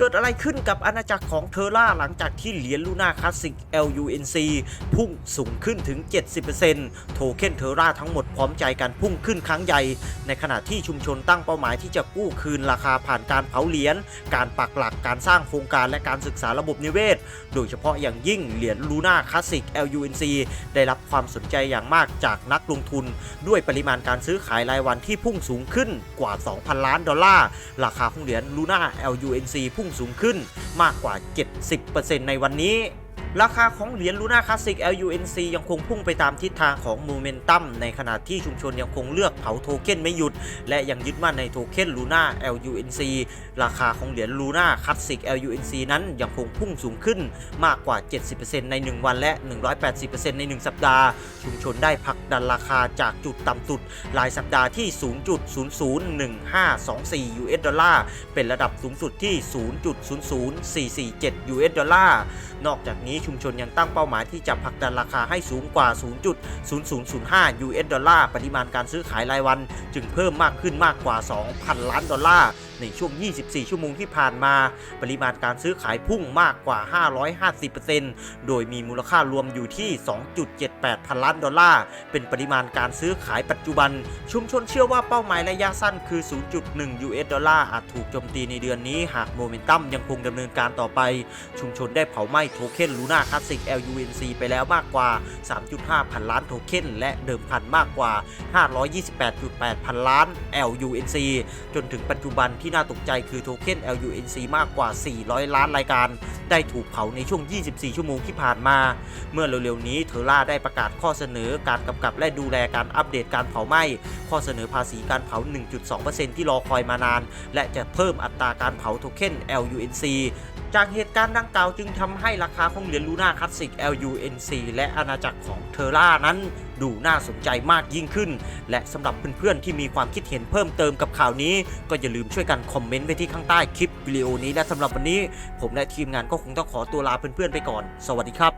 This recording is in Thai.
เกิดอะไรขึ้นกับอาณาจักรของเทอร่าหลังจากที่เหรียญลูน่าคลาสสิก LUNC พุ่งสูงขึ้นถึง 70%โทเค็นเทอร่าทั้งหมดพร้อมใจกันพุ่งขึ้นครั้งใหญ่ ในขณะที่ชุมชนตั้งเป้าหมายที่จะกู้คืนราคาผ่านการเผาเหรียญการปักหลักการสร้างโครงการและการศึกษาระบบนิเวศ โดยเฉพาะอย่างยิ่งเหรียญลูน่าคลาสสิก LUNC ได้รับความสนใจอย่างมากจากนักลงทุน ด้วยปริมาณการซื้อขายรายวันที่พุ่งสูงขึ้นกว่า 2,000 ล้านดอลลาร์ราคาของเหรียญลูน่า LUNC พุ่งสูงขึ้นมากกว่า 70%ในวันนี้ ราคาของเหรียญลูน่าคลาสสิก LUNC ยังคงพุ่งไปตามทิศทางของโมเมนตัมในขณะที่ชุมชนยังคงเลือกเผาโทเค็นไม่หยุด และยังยึดมั่นในโทเค็นลูน่า LUNC ราคาของเหรียญลูน่าคลาสสิก LUNC นั้นยังคงพุ่งสูงขึ้นมากกว่า 70%ใน 1 วันและ 180%ใน 1 สัปดาห์ ชุมชนได้ผลักดันราคาจากจุดต่ำสุดรายสัปดาห์ที่ 0.001524 US ดอลลาร์เป็นระดับสูงสุดที่ 0.00447 US ดอลลาร์นอกจากนี้ชุมชนยังตั้งเป้าหมายที่จะผลักดันราคาให้สูงกว่า 0.0005 US ดอลลาร์ ปริมาณการซื้อขายรายวัน จึงเพิ่มมากขึ้นมากกว่า 2,000 ล้านดอลลาร์ ในช่วง 24 ชั่วโมงที่ผ่านมา ปริมาณการซื้อขายพุ่งมากกว่า 550%โดยมีมูลค่ารวมอยู่ที่ 2.78 พันล้านดอลลาร์ เป็นปริมาณการซื้อขายปัจจุบัน ชุมชนเชื่อว่าเป้าหมายระยะสั้นคือ 0.1 US ดอลลาร์อาจถูกโจมตีในเดือนนี้หากโมเมนตัมยังคงดำเนินการต่อไป ชุมชนได้เผาไหม้โทเค็นลูน่าคลาสสิก LUNC ไปแล้วมากกว่า 3.5 พันล้านโทเค็นและเดิมพันมากกว่า 528.8 พันล้าน LUNC จนถึงปัจจุบันที่ที่น่าตกใจคือโทเค็น LUNC มากกว่า 400 ล้านรายการ ได้ถูกเผาในช่วง 24 ชั่วโมงที่ผ่านมา เมื่อเร็วๆนี้เทอร่าได้ประกาศข้อเสนอการกำกับและดูแลการอัปเดตการเผาไหม้ ข้อเสนอภาษีการเผา 1.2%ที่รอคอยมานาน และจะเพิ่มอัตราการเผาโทเค็น LUNC จากเหตุการณ์ดังกล่าวจึงทำให้ราคาของเหรียญลูน่าคลาสสิก LUNC และอาณาจักรของเทอร่านั้น ดูน่าสนใจมากยิ่งขึ้น และสำหรับเพื่อนๆที่มีความคิดเห็นเพิ่มเติมกับข่าวนี้ ก็อย่าลืมช่วยกันคอมเมนต์ไว้ที่ข้างใต้คลิปวิดีโอนี้และสำหรับวันนี้ ผมและทีมงานก็คงต้องขอตัวลาเพื่อนๆไปก่อน สวัสดีครับ